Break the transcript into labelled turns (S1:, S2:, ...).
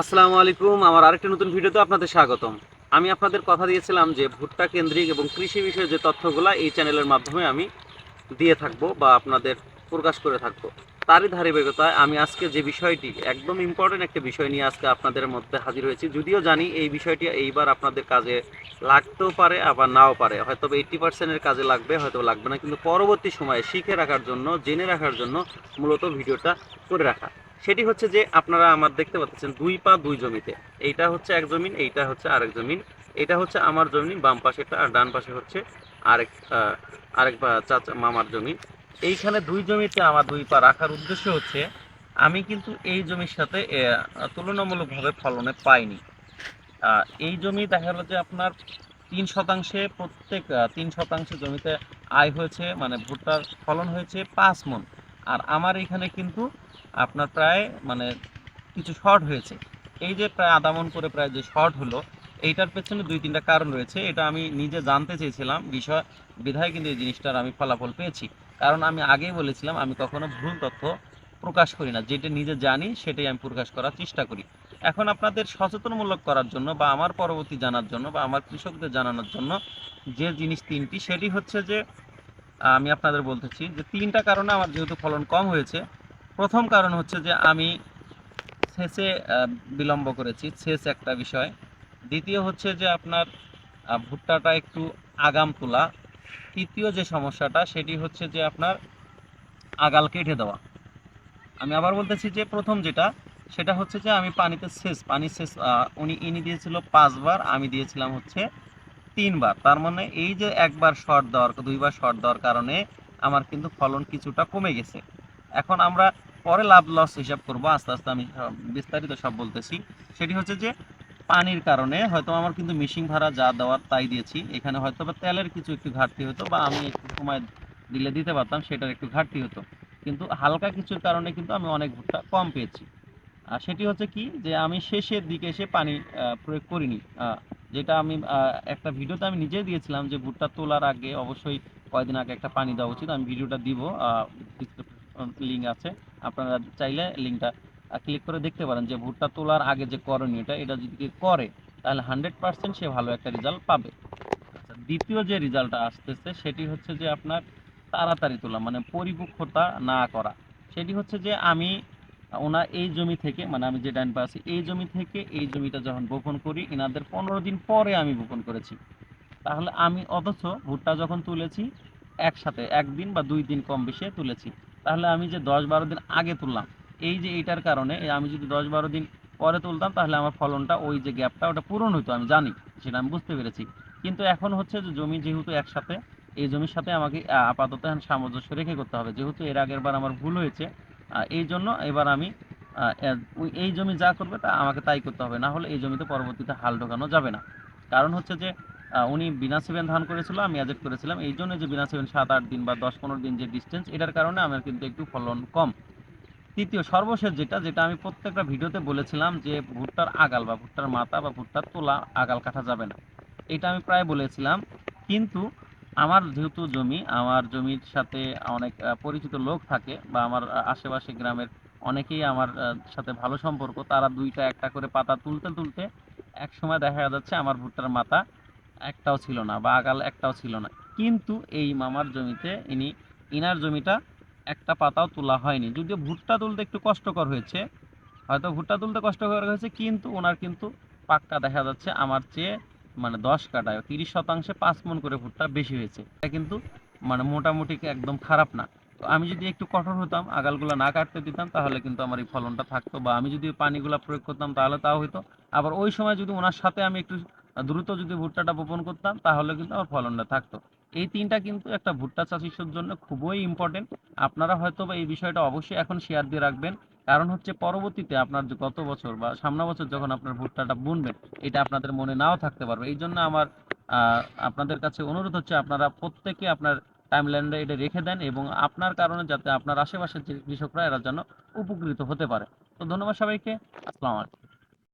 S1: আসসালামু আলাইকুম, আমার আরেকটা নতুন ভিডিওতে আপনাদের স্বাগতম। আমি আপনাদের কথা দিয়েছিলাম যে ভুট্টা কেন্দ্রিক এবং কৃষি বিষয়ে যে তথ্যগুলো এই চ্যানেলের মাধ্যমে আমি দিয়ে থাকব বা আপনাদের প্রকাশ করে থাকব। তারই ধারাবাহিকতায় আমি আজকে যে বিষয়টি, একদম ইম্পর্টেন্ট একটা বিষয় নিয়ে আজকে আপনাদের মধ্যে হাজির হয়েছি। যদিও জানি এই বিষয়টি এইবার আপনাদের কাজে লাগতেও পারে, আবার নাও পারে। হয়তো এইট্টি পার্সেন্টের কাজে লাগবে হয়তো লাগবে না, কিন্তু পরবর্তী সময়ে শিখে রাখার জন্য, জেনে রাখার জন্য মূলত ভিডিওটা করে রাখা। সেটি হচ্ছে যে আপনারা আমার দেখতে পাচ্ছেন দুই পা, দুই জমিতে। এইটা হচ্ছে এক জমিন, এইটা হচ্ছে আরেক জমিন। এটা হচ্ছে আমার জমি বাম পাশেটা আর ডান পাশে হচ্ছে আরেক আরেক চাচা, মামার জমি এইখানে দুই জমিতে আমার দুই পা রাখার উদ্দেশ্য হচ্ছে, আমি কিন্তু এই জমির সাথে তুলনামূলকভাবে ফলনে পাইনি। এই জমি দেখা গেল যে আপনার তিন শতাংশে প্রত্যেক তিন শতাংশ জমিতে আয় হয়েছে মানে ভুট্টার ফলন হয়েছে পাঁচ মন আর আমার এখানে কিন্তু আপনার প্রায় মানে কিছু শর্ট হয়েছে। এই যে প্রায় আধা মন করে প্রায় যে শর্ট হলো, এইটার পেছনে দুই তিনটা কারণ রয়েছে, এটা আমি নিজে জানতে চেয়েছিলাম, বিষয় বিধায় কিন্তু এই জিনিসটার আমি ফলাফল পেয়েছি। কারণ আমি আগেই বলেছিলাম, আমি কখনো ভুল তথ্য প্রকাশ করি না, যেটা নিজে জানি সেটাই আমি প্রকাশ করার চেষ্টা করি। এখন আপনাদের সচেতনমূলক করার জন্য বা আমার পরবর্তী জানার জন্য বা আমার কৃষকদের জানানোর জন্য যে জিনিস তিনটি, সেটি হচ্ছে যে আমি আপনাদের বলতেছি যে তিনটা কারণে আমার যেহেতু ফলন কম হয়েছে। প্রথম কারণ হচ্ছে যে আমি সেচে বিলম্ব করেছি সেচ একটা বিষয়। দ্বিতীয় হচ্ছে যে আপনার ভুট্টাটা একটু আগাম তোলা। তৃতীয় যে সমস্যাটা সেটি হচ্ছে যে আপনার আগাল কেটে দেওয়া। আমি আবার বলতেছি যে প্রথম যেটা সেটা হচ্ছে যে আমি পানিতে সেচ পানি আহ, উনি ইনি দিয়েছিল পাঁচবার আমি দিয়েছিলাম হচ্ছে তিনবার। তার মানে এই যে একবার শর্ট দেওয়ার, দুইবার শর্ট দেওয়ার কারণে আমার কিন্তু ফলন কিছুটা কমে গেছে। এখন আমরা পরে লাভ লস হিসাব করব, আস্তে আস্তে আমি বিস্তারিত সব বলতেছি। সেটি হচ্ছে যে পানির কারণে হয়তো আমার কিন্তু মিশিং ভাড়া যা দেওয়ার তাই দিয়েছি। এখানে হয়তো বা তেলের কিছু একটু ঘাটতি হতো বা আমি একটু সময় দিলে দিতে পারতাম, সেটার একটু ঘাটতি হতো। কিন্তু হালকা কিছুর কারণে কিন্তু আমি অনেক ভুট্টা কম পেয়েছি। আর সেটি হচ্ছে কি যে আমি শেষের দিকে এসে পানি প্রয়োগ করিনি। যেটা আমি একটা ভিডিওতে আমি নিজেই দিয়েছিলাম যে ভুট্টা তোলার আগে অবশ্যই কয়দিন আগে একটা পানি দেওয়া উচিত। আমি ভিডিওটা দিব লিঙ্ক আছে। আপনারা চাইলে লিঙ্কটা ক্লিক করে দেখতে পারেন যে ভুট্টা তোলার আগে যে করণীয়টা, এটা যদি করে, তাহলে হান্ড্রেড পার্সেন্ট সে ভালো একটা রেজাল্ট পাবে। আচ্ছা দ্বিতীয় যে রেজাল্টটা আসতেছে, সেটি হচ্ছে যে আপনার তাড়াতাড়ি তোলা মানে পরিপক্কতা না করা। সেটি হচ্ছে যে আমি ওনার এই জমি থেকে মানে আমি যে ডাইন পাশে, এই জমি থেকে এই জমিটা যখন বপন করি, এনাদের পনেরো দিন পরে আমি বপন করেছি। তাহলে আমি অথচ ভুট্টা যখন তুলেছি, একসাথে, একদিন বা দুই দিন কম বেশি তুলেছি। তাহলে আমি যে দশ বারো দিন আগে তুললাম, এই যে এইটার কারণে আমি যদি দশ বারো দিন পরে তুলতাম, তাহলে আমার ফলনটা ওই যে গ্যাপটা, ওটা পূরণ হতো আমি জানি, সেটা আমি বুঝতে পেরেছি। কিন্তু এখন হচ্ছে যে জমি যেহেতু একসাথে, এই জমির সাথে আমাকে আপাতত সামঞ্জস্য রেখে করতে হবে। যেহেতু এর আগের বার আমার ভুল হয়েছে এই জন্য এবার আমি এই জমি যা করবে তা আমাকে তাই করতে হবে, না হলে এই জমিতে পরবর্তীতে হাল ঢোকানো যাবে না। কারণ হচ্ছে যে উনি বিনা সেভেন ধান করেছিল, আমি অ্যাজেট করেছিলাম। এই জন্য যে বিনা সেভেন সাত আট দিন বা দশ পনেরো দিন যে ডিস্টেন্স এটার কারণে আমার কিন্তু একটু ফলন কম। তৃতীয়, সর্বশেষ যেটা যেটা আমি প্রত্যেকটা ভিডিওতে বলেছিলাম যে ভুট্টার আগাল বা ভুট্টার মাথা বা ভুট্টার তোলা আগাল কাটা যাবে না। এটা আমি প্রায় বলেছিলাম। কিন্তু আমার যেহেতু জমি, আমার জমির সাথে অনেক পরিচিত লোক থাকে বা আমার আশেপাশে গ্রামের অনেকেই আমার সাথে ভালো সম্পর্ক। তারা দুইটা একটা করে পাতা তুলতে তুলতে এক সময় দেখা যাচ্ছে আমার ভুট্টার মাথা একটাও ছিল না বা আগাল একটাও ছিল না। কিন্তু এই মামার জমিতে ইনি, ইনার জমিটা একটা পাতাও তোলা হয়নি। যদিও ভুট্টা তুলতে একটু কষ্টকর হয়েছে, হয়তো ভুট্টা তুলতে কষ্টকর হয়েছে, কিন্তু ওনার কিন্তু পাক্কা দেখা যাচ্ছে। আমার চেয়ে মানে দশ কাটায়, তিরিশ শতাংশে পাঁচ মন করে ভুট্টা বেশি হয়েছে। এটা কিন্তু মানে মোটামুটি একদম খারাপ না। তো আমি যদি একটু কঠোর হতাম, আগালগুলো না কাটতে দিতাম, তাহলে কিন্তু আমার এই ফলনটা থাকতো। বা আমি যদি পানিগুলো প্রয়োগ করতাম, তাহলে তাও হতো আবার ওই সময় যদি ওনার সাথে আমি একটু দ্রুত যদি ভুট্টাটা বপন করতাম, তাহলে কিন্তু আমার ফলনটা থাকতো। এই তিনটা কিন্তু একটা ভুট্টা চাষির জন্য খুবই ইম্পর্টেন্ট আপনারা হয়তো বা এই বিষয়টা অবশ্যই এখন শেয়ার দিয়ে রাখবেন। কারণ হচ্ছে পরবর্তীতে আপনার গত বছর বা সামনে বছর যখন আপনার ভুট্টাটা বুনবেন, এটা আপনাদের মনে নাও থাকতে পারবে। এই জন্য আমার আপনাদের কাছে অনুরোধ হচ্ছে আপনারা প্রত্যেকে আপনার টাইমলাইনটা এটা রেখে দেন এবং আপনার কারণে যাতে আপনার আশেপাশের যে কৃষকরা, এরা যেন উপকৃত হতে পারে। তো ধন্যবাদ সবাইকে। আসসালামু আলাইকুম।